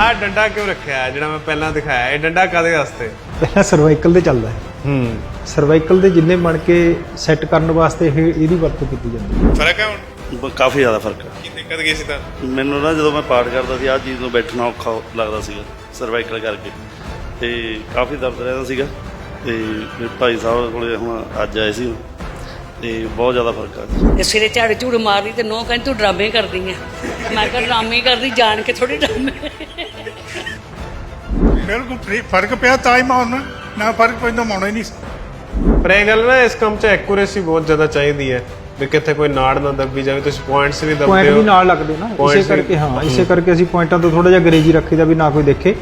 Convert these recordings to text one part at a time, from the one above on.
ਆ ਡੰਡਾ ਕਿਉਂ ਰੱਖਿਆ? ਹੈ ਜਿਹੜਾ ਮੈਂ ਪਹਿਲਾਂ ਦਿਖਾਇਆ ਇਹ ਡੰਡਾ ਕਾਦੇ ਵਾਸਤੇ? ਪਹਿਲਾਂ ਸਰਵਾਈਕਲ ਦੇ ਚੱਲਦਾ ਹੈ। ਹੂੰ। ਸਰਵਾਈਕਲ ਦੇ ਜਿੰਨੇ ਬਣ ਕੇ ਸੈੱਟ ਕਰਨ ਵਾਸਤੇ ਇਹ ਇਹਦੀ ਵਰਤੋਂ ਕੀਤੀ ਜਾਂਦੀ ਹੈ। ਫ਼ਰਕ ਹੈ ਹੁਣ? ਬ- ਕਾਫੀ ਜ਼ਿਆਦਾ ਫ਼ਰਕ ਹੈ। ਕੀ ਦਿੱਕਤ ਗਈ ਸੀ ਤਾਂ? ਮੈਨੂੰ ਨਾ ਜਦੋਂ ਮੈਂ ਪਾਠ ਕਰਦਾ ਸੀ ਆਹ ਚੀਜ਼ ਨੂੰ ਬੈਠਣਾ ਔਖਾ ਲੱਗਦਾ ਸੀਗਾ ਸਰਵਾਈਕਲ ਕਰਕੇ। ਤੇ ਕਾਫੀ ਦਰਦ ਰਹਿੰਦਾ ਸੀਗਾ। ਤੇ ਮੇਰੇ ਭਾਈ ਸਾਹਿਬ ਕੋਲੇ ਹੁਣ ਅੱਜ ਆਏ ਸੀ। ਤੇ ਬਹੁਤ ਜ਼ਿਆਦਾ ਫ਼ਰਕ ਆ। ਤੇ ਸਿਰੇ ਝਾੜ ਝੂੜ ਮਾਰਦੀ ਤੇ ਨੋ ਕਹਿੰਦੀ ਤੂੰ ਡਰਾਮੇ ਕਰਦੀ ਆ। ਮੈਂ ਕਿਹਾ ਡਰਾਮੇ ਕਰਦੀ ਜਾਣ ਕੇ ਥੋੜੀ ਡਰਾਮੇ ਬਿਲਕੁਲ ਫਰੀ- ਫ਼ਰਕ ਪਿਆ ਤਾਂ ਹੀ ਮੈਂ ਹੁਣ ਨਾ ਫ਼ਰਕ ਪੈਂਦਾ ਮਾਉਣਾ ਹੀ ਨਹੀਂ। ਪਰ ਇਹ ਗੱਲ ਨਾ ਇਸ ਕੰਮ 'ਚ ਐਕੂਰੇਸੀ ਬਹੁਤ ਜ਼ਿਆਦਾ ਚਾਹੀਦੀ ਹੈ ਵੀ ਕਿੱਥੇ ਕੋਈ ਨਾੜ ਨਾ ਦੱਬੀ ਜਾਵੇ ਤੁਸੀਂ ਪੁਆਇੰਟਸ ਵੀ ਦੱਬਦੇ ਪੁਆਇੰਟ ਹੋ। ਵੀ ਨਾਲ ਲੱਗਦੇ ਨਾ ਇਸੇ ਵੀ- ਕਰਕੇ ਹਾਂ ਇਸੇ ਕਰਕੇ ਅਸੀਂ ਪੁਆਇੰਟਾਂ ਤੋਂ ਥੋੜਾ ਜਿਹਾ ਗਰੇਜੀ ਰੱਖੀਦਾ ਵੀ ਨਾ ਕੋਈ ਦੇਖੇ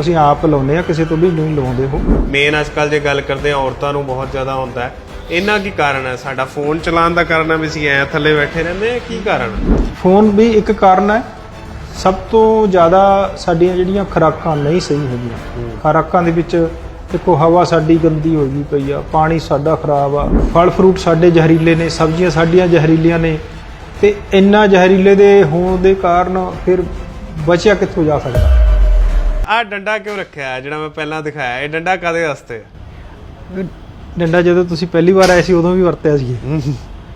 ਅਸੀਂ ਆਪ ਲਾਉਨੇ ਆ ਕਿਸੇ ਤੋਂ ਵੀ ਨਹੀਂ ਲਵਾਉਂਦੇ ਉਹ। ਮੇਨ ਅੱਜਕੱਲ ਜੇ ਗੱਲ ਕਰਦੇ ਆ ਔਰਤਾਂ ਨੂੰ ਬਹੁਤ ਜ਼ਿਆਦਾ ਹੁੰਦਾ ਹੈ ਇਹਨਾਂ ਕੀ ਕਾਰਨ ਹੈ? ਸਾਡਾ ਫੋਨ ਚਲਾਉਣ ਦਾ ਕਾਰਨ ਹੈ ਵੀ ਅਸੀਂ ਐ ਥੱਲੇ ਬੈਠੇ ਰਹਿੰਦੇ ਆ ਕੀ ਕਾਰਨ ਹੈ? ਫੋਨ ਵੀ ਇੱਕ ਕਾਰਨ ਹੈ। ਸਭ ਤੋਂ ਜ਼ਿਆਦਾ ਸਾਡੀਆਂ ਜਿਹੜੀਆਂ ਖੁਰਾਕਾਂ ਨਹੀਂ ਸਹੀ ਹੈਗੀਆਂ ਖੁਰਾਕਾਂ ਦੇ ਵਿੱਚ ਦੇਖੋ ਹਵਾ ਸਾਡੀ ਗੰਦੀ ਹੋ ਗਈ ਪਈ ਆ ਪਾਣੀ ਸਾਡਾ ਖਰਾਬ ਆ ਫਲ ਫਰੂਟ ਸਾਡੇ ਜ਼ਹਿਰੀਲੇ ਨੇ ਸਬਜ਼ੀਆਂ ਸਾਡੀਆਂ ਜ਼ਹਿਰੀਲੀਆਂ ਨੇ। ਤੇ ਇੰਨਾ ਜ਼ਹਿਰੀਲੇ ਦੇ ਹੋਣ ਦੇ ਕਾਰਨ ਫਿਰ ਬਚਿਆ ਕਿੱਥੋਂ ਜਾ ਸਕਦਾ? ਆਹ ਡੰਡਾ ਕਿਉਂ ਰੱਖਿਆ? ਹੈ ਜਿਹੜਾ ਮੈਂ ਪਹਿਲਾਂ ਦਿਖਾਇਆ ਇਹ ਡੰਡਾ ਕਾਦੇ ਵਾਸਤੇ ਹੈ? ਡੰਡਾ ਜਦੋਂ ਤੁਸੀਂ ਪਹਿਲੀ ਵਾਰ ਆਏ ਸੀ ਉਦੋਂ ਵੀ ਵਰਤਿਆ ਸੀ ਇਹ।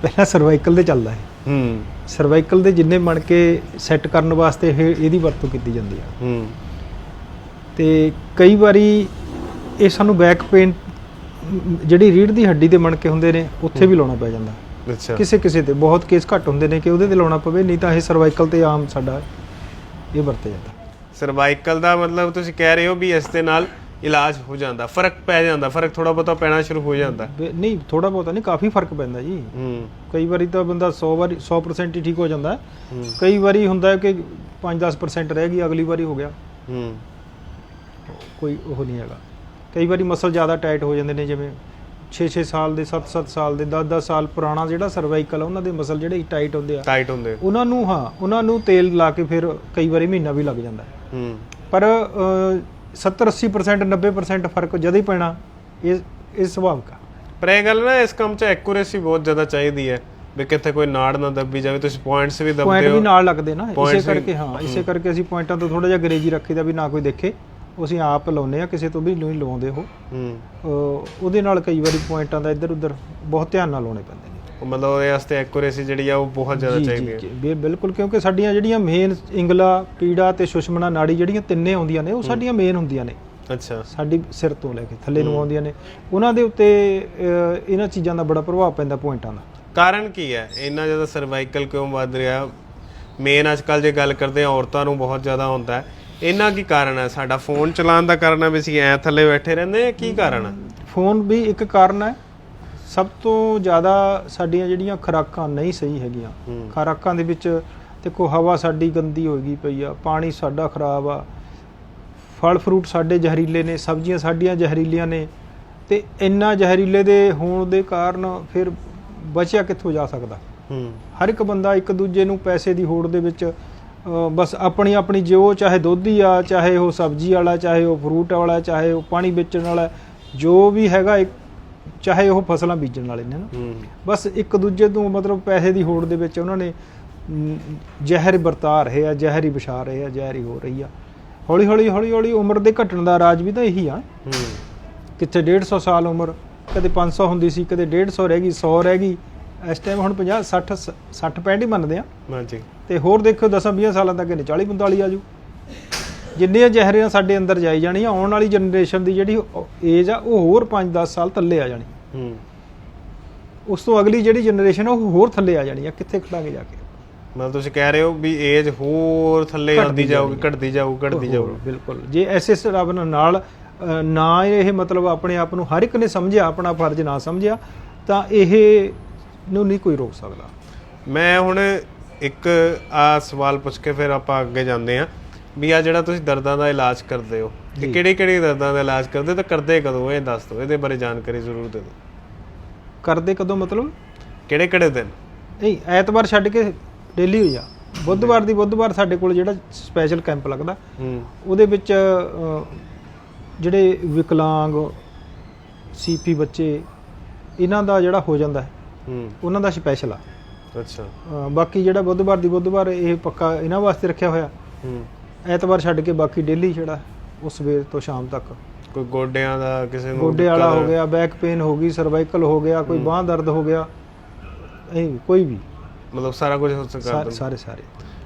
ਪਹਿਲਾਂ ਸਰਵਾਈਕਲ ਤੇ ਚੱਲਦਾ ਹੈ ਹੂੰ। ਸਰਵਾਈਕਲ ਦੇ ਜਿੰਨੇ ਬਣ ਕੇ ਸੈੱਟ ਕਰਨ ਵਾਸਤੇ ਇਹ ਇਹਦੀ ਵਰਤੋਂ ਕੀਤੀ ਜਾਂਦੀ ਆ। ਹੂੰ। ਤੇ ਕਈ ਵਾਰੀ ਇਹ ਸਾਨੂੰ ਬੈਕ ਪੇਨ ਜਿਹੜੀ ਰੀੜ ਦੀ ਹੱਡੀ ਤੇ ਮਣ ਕੇ ਹੁੰਦੇ ਨੇ ਉੱਥੇ ਵੀ ਲਾਉਣਾ ਪੈ ਜਾਂਦਾ। ਅੱਛਾ। ਕਿਸੇ ਕਿਸੇ ਤੇ। ਬਹੁਤ ਕੇਸ ਘੱਟ ਹੁੰਦੇ ਨੇ ਕਿ ਉਹਦੇ ਤੇ ਲਾਉਣਾ ਪਵੇ ਨਹੀਂ ਤਾਂ ਇਹ ਸਰਵਾਈਕਲ ਤੇ ਆਮ ਸਾਡਾ ਇਹ ਵਰਤਿਆ ਜਾਂਦਾ। ਸਰਵਾਈਕਲ ਦਾ ਮਤਲਬ ਤੁਸੀਂ ਕਹਿ ਰਹੇ ਹੋ ਵੀ ਇਸ ਦੇ ਨਾਲ ਇਲਾਜ ਹੋ ਜਾਂਦਾ ਫ਼ਰਕ ਪੈ ਜਾਂਦਾ ਫ਼ਰਕ ਥੋੜਾ ਬਹੁਤਾ ਪੈਣਾ ਸ਼ੁਰੂ ਹੋ ਜਾਂਦਾ। ਨਹੀਂ ਥੋੜਾ ਬਹੁਤਾ ਨਹੀਂ ਕਾਫੀ ਫ਼ਰਕ ਪੈਂਦਾ ਜੀ। ਹੂੰ। ਕਈ ਵਾਰੀ ਤਾਂ ਬੰਦਾ 100 ਵਾਰੀ 100% ਹੀ ਠੀਕ ਹੋ ਜਾਂਦਾ। ਹੈ। ਹੂੰ ਕਈ ਵਾਰੀ ਹੁੰਦਾ ਹੈ ਕਿ 5-10% ਰਹਿ ਗਈ ਅਗਲੀ ਵਾਰੀ ਹੋ ਗਿਆ। ਹੂੰ। ਕੋਈ ਉਹ ਨਹੀਂ ਹੈਗਾ। ਕਈ ਵਾਰੀ ਮਸਲ ਜ਼ਿਆਦਾ ਟਾਈਟ ਹੋ ਜਾਂਦੇ ਨੇ ਜਿਵੇਂ 6-6 ਸਾਲ ਦੇ 7-7 ਸਾਲ ਦੇ 10-10 ਸਾਲ ਪੁਰਾਣਾ ਜਿਹੜਾ ਸਰਵਾਈਕਲ ਆ ਉਹਨਾਂ ਦੇ ਮਸਲ ਜਿਹੜੇ ਟਾਈਟ ਹੁੰਦੇ ਆ। ਟਾਈਟ ਹੁੰਦੇ ਉਹਨਾਂ ਨੂੰ ਹਾਂ ਉਹਨਾਂ ਨੂੰ ਤੇਲ ਲਾ ਕੇ ਫਿਰ ਕਈ ਵਾਰੀ ਮਹੀਨਾ ਵੀ ਲੱਗ ਜਾਂਦਾ। ਹੈ। ਹੂੰ ਪਰ 70-80% 90% ਫ਼ਰਕ ਜਦ ਹੀ ਪੈਣਾ ਇਹ ਇਹ ਸੁਭਾਵਿਕ ਆ ਪਰ ਇਹ ਗੱਲ ਨਾ ਇਸ ਕੰਮ 'ਚ ਐਕੂਰੇਸੀ ਬਹੁਤ ਜ਼ਿਆਦਾ ਚਾਹੀਦੀ ਹੈ ਵੀ ਕਿੱਥੇ ਕੋਈ ਨਾੜ ਨਾ ਦੱਬੀ ਜਾਵੇ ਤੁਸੀਂ ਪੁਆਇੰਟਸ ਵੀ ਦੱਬਦੇ ਪੁਆਇੰਟ ਹੋ। ਵੀ ਨਾਲ ਲੱਗਦੇ ਨਾ ਇਸੇ ਕਰਕੇ ਹਾਂ ਇਸੇ ਕਰਕੇ ਅਸੀਂ ਪੁਆਇੰਟਾਂ ਤੋਂ ਥੋੜਾ ਜਿਹਾ ਗਰੇਜੀ ਰੱਖੀਦਾ ਵੀ ਨਾ ਕੋਈ ਦੇਖੇ ਅਸੀਂ ਆਪ ਲਾਉਨੇ ਆ ਕਿਸੇ ਤੋਂ ਵੀ ਨਹੀਂ ਲਵਾਉਂਦੇ ਉਹ। ਹੂੰ। ਉਹਦੇ ਨਾਲ ਕਈ ਵਾਰੀ ਪੁਆਇੰਟਾਂ ਦਾ ਇੱਧਰ ਉੱਧਰ ਬਹੁਤ ਧਿਆਨ ਨਾਲ ਲਾਉਣੇ ਪੈਂਦੇ ਮਤਲਬ ਉਹਦੇ ਵਾਸਤੇ ਐਕੂਰੇਸੀ ਜਿਹੜੀ ਆ ਉਹ ਬਹੁਤ ਜ਼ਿਆਦਾ ਚਾਹੀਦੀ ਹੈ ਜੀ, ਬਿਲਕੁਲ ਕਿਉਂਕਿ ਸਾਡੀਆਂ ਜਿਹੜੀਆਂ ਮੇਨ ਇੰਗਲਾ ਪੀੜਾ ਤੇ ਸੁਸ਼ਮਣਾ ਨਾੜੀ ਜਿਹੜੀਆਂ ਤਿੰਨੇ ਆਉਂਦੀਆਂ ਨੇ ਉਹ ਸਾਡੀਆਂ ਮੇਨ ਹੁੰਦੀਆਂ ਨੇ। ਅੱਛਾ। ਸਾਡੀ ਸਿਰ ਤੋਂ ਲੈ ਕੇ ਥੱਲੇ ਨੂੰ ਆਉਂਦੀਆਂ ਨੇ। ਉਹਨਾਂ ਦੇ ਉੱਤੇ ਇਹਨਾਂ ਚੀਜ਼ਾਂ ਦਾ ਬੜਾ ਪ੍ਰਭਾਵ ਪੈਂਦਾ ਪੁਆਇੰਟਾਂ ਦਾ। ਕਾਰਨ ਕੀ ਹੈ? ਇੰਨਾ ਜ਼ਿਆਦਾ ਸਰਵਾਈਕਲ ਕਿਉਂ ਵੱਧ ਰਿਹਾ? ਮੇਨ ਅੱਜਕੱਲ ਜੇ ਗੱਲ ਕਰਦੇ ਆ ਔਰਤਾਂ ਨੂੰ ਬਹੁਤ ਜ਼ਿਆਦਾ ਹੁੰਦਾ ਹੈ। ਇਹਨਾਂ ਕੀ ਕਾਰਨ ਹੈ? ਸਾਡਾ ਫੋਨ ਚਲਾਉਣ ਦਾ ਕਾਰਨ ਹੈ ਵੀ ਅਸੀਂ ਐ ਥੱਲੇ ਬੈਠੇ ਰਹਿੰਦੇ ਆ ਕੀ ਕਾਰਨ ਹੈ? ਫੋਨ ਵੀ ਇੱਕ ਕਾਰਨ ਹੈ। ਸਭ ਤੋਂ ਜ਼ਿਆਦਾ ਸਾਡੀਆਂ ਜਿਹੜੀਆਂ ਖੁਰਾਕਾਂ ਨਹੀਂ ਸਹੀ ਹੈਗੀਆਂ। ਖੁਰਾਕਾਂ ਦੇ ਵਿੱਚ ਦੇਖੋ ਹਵਾ ਸਾਡੀ ਗੰਦੀ ਹੋ ਗਈ ਪਈ ਆ ਪਾਣੀ ਸਾਡਾ ਖਰਾਬ ਆ ਫਲ ਫਰੂਟ ਸਾਡੇ ਜ਼ਹਿਰੀਲੇ ਨੇ ਸਬਜ਼ੀਆਂ ਸਾਡੀਆਂ ਜ਼ਹਿਰੀਲੀਆਂ ਨੇ ਤੇ ਇੰਨਾ ਜ਼ਹਿਰੀਲੇ ਦੇ ਹੋਣ ਦੇ ਕਾਰਨ ਫਿਰ ਬਚਿਆ ਕਿੱਥੋਂ ਜਾ ਸਕਦਾ? ਹਰ ਇੱਕ ਬੰਦਾ ਇੱਕ ਦੂਜੇ ਨੂੰ ਪੈਸੇ ਦੀ ਹੋੜ ਦੇ ਵਿੱਚ ਬਸ ਆਪਣੀ ਆਪਣੀ ਜੋ ਚਾਹੇ ਦੁੱਧੀ ਆ ਚਾਹੇ ਉਹ ਸਬਜ਼ੀ ਵਾਲਾ ਚਾਹੇ ਉਹ ਫਰੂਟ ਵਾਲਾ ਚਾਹੇ ਉਹ ਪਾਣੀ ਵੇਚਣ ਵਾਲਾ ਜੋ ਵੀ ਹੈਗਾ ਇੱਕ ਚਾਹੇ ਉਹ ਫਸਲਾਂ ਬੀਜਣ ਵਾਲੇ ਨੇ ਨਾ। ਬਸ ਇੱਕ ਦੂਜੇ ਤੋਂ ਮਤਲਬ ਪੈਸੇ ਦੀ ਹੋੜ ਦੇ ਵਿੱਚ ਉਹਨਾਂ ਨੇ ਜ਼ਹਿਰ ਵਰਤਾ ਰਹੇ ਆ ਜ਼ਹਿਰ ਹੀ ਵਿਛਾ ਰਹੇ ਆ ਜ਼ਹਿਰ ਹੀ ਹੋ ਰਹੀ ਆ। ਹੌਲੀ ਹੌਲੀ ਹੌਲੀ ਹੌਲੀ ਉਮਰ ਦੇ ਘਟਣ ਦਾ ਰਾਜ ਵੀ ਤਾਂ ਇਹੀ ਆ। ਕਿੱਥੇ 150 ਸਾਲ ਉਮਰ ਕਦੇ 500 ਹੁੰਦੀ ਸੀ ਕਦੇ 150 ਰਹਿ ਗਈ 100 ਰਹਿ ਗਈ। ਇਸ ਟਾਈਮ ਹੁਣ 50 60 60 65 ਹੀ ਮੰਨਦੇ ਆ। ਹਾਂਜੀ। ਤੇ ਹੋਰ ਦੇਖੋ 10 20 ਸਾਲਾਂ ਤੱਕ ਇਹਨੇ 40 45 ਆਜੂ ਜਿੰਨੀਆਂ ਜ਼ਹਿਰੀਆਂ ਸਾਡੇ ਅੰਦਰ ਜਾਈ ਜਾਣੀਆਂ ਆਉਣ ਵਾਲੀ ਜਨਰੇਸ਼ਨ ਦੀ ਜਿਹੜੀ ਏਜ ਆ ਉਹ ਹੋਰ 5-10 ਸਾਲ ਥੱਲੇ ਆ ਜਾਣੀ। ਹੂੰ। ਉਸ ਤੋਂ ਅਗਲੀ ਜਿਹੜੀ ਜਨਰੇਸ਼ਨ ਉਹ ਹੋਰ ਥੱਲੇ ਆ ਜਾਣੀ ਆ ਕਿੱਥੇ ਖੜਾਂਗੇ ਜਾ ਕੇ? ਮਤਲਬ ਤੁਸੀਂ ਕਹਿ ਰਹੇ ਹੋ ਵੀ ਏਜ ਹੋਰ ਥੱਲੇ ਆਉਂਦੀ ਜਾਊਗੀ। ਘਟਦੀ ਜਾਊ ਘਟਦੀ ਜਾਊ ਬਿਲਕੁਲ। ਜੇ ਐਸੇ ਹਿਸਾਬ ਨਾਲ ਨਾ ਇਹ ਮਤਲਬ ਆਪਣੇ ਆਪ ਨੂੰ ਹਰ ਇੱਕ ਨੇ ਸਮਝਿਆ ਆਪਣਾ ਫਰਜ਼ ਨਾ ਸਮਝਿਆ ਤਾਂ ਇਹ ਨੂੰ ਨਹੀਂ ਕੋਈ ਰੋਕ ਸਕਦਾ। ਮੈਂ ਹੁਣ ਇੱਕ ਆ ਸਵਾਲ ਪੁੱਛ ਕੇ ਫਿਰ ਆਪਾਂ ਅੱਗੇ ਜਾਂਦੇ ਆ ਵੀ ਆ ਜਿਹੜਾ ਤੁਸੀਂ ਦਰਦਾਂ ਦਾ ਇਲਾਜ ਕਰਦੇ ਹੋ ਇਹ ਕਿਹੜੇ ਕਿਹੜੇ ਦਰਦਾਂ ਦਾ ਇਲਾਜ ਕਰਦੇ ਹੋ? ਤੇ ਕਰਦੇ ਕਦੋਂ? ਇਹ ਦੱਸ ਦਿਓ ਇਹਦੇ ਬਾਰੇ ਜਾਣਕਾਰੀ ਜ਼ਰੂਰ ਦੇ ਦਿਓ। ਕਰਦੇ ਕਦੋਂ ਮਤਲਬ? ਕਿਹੜੇ ਕਿਹੜੇ ਦਿਨ? ਨਹੀਂ ਐਤਵਾਰ ਛੱਡ ਕੇ ਡੇਲੀ ਹੋ ਜਾ ਬੁੱਧਵਾਰ ਦੀ ਬੁੱਧਵਾਰ ਸਾਡੇ ਕੋਲ ਜਿਹੜਾ ਸਪੈਸ਼ਲ ਕੈਂਪ ਲੱਗਦਾ ਉਹਦੇ ਵਿੱਚ ਜਿਹੜੇ ਵਿਕਲਾਂਗ ਸੀਪੀ ਬੱਚੇ ਇਹਨਾਂ ਦਾ ਜਿਹੜਾ ਹੋ ਜਾਂਦਾ ਹੈ ਉਹਨਾਂ ਦਾ ਸਪੈਸ਼ਲ ਆ। ਅੱਛਾ। ਬਾਕੀ ਜਿਹੜਾ ਬੁੱਧਵਾਰ ਦੀ ਬੁੱਧਵਾਰ ਇਹ ਪੱਕਾ ਇਹਨਾਂ ਵਾਸਤੇ ਰੱਖਿਆ ਹੋਇਆ। ਐਤਵਾਰ ਛੱਡ ਕੇ ਬਾਕੀ ਡੇਲੀ ਜਿਹੜਾ ਉਹ ਸਵੇਰ ਤੋਂ ਸ਼ਾਮ ਤੱਕ। ਕੋਈ ਗੋਡਿਆਂ ਦਾ ਕਿਸੇ ਨੂੰ ਗੋਡੇ ਵਾਲਾ ਹੋ ਗਿਆ ਬੈਕ ਪੇਨ ਹੋ ਗਈ ਸਰਵਾਈਕਲ ਹੋ ਗਿਆ ਕੋਈ ਬਾਹ ਦਰਦ ਹੋ ਗਿਆ ਇਹ ਕੋਈ ਵੀ। ਮਤਲਬ ਸਾਰਾ ਕੁਝ ਹੋ ਸਕਦਾ ਸਾਰੇ ਸਾਰੇ।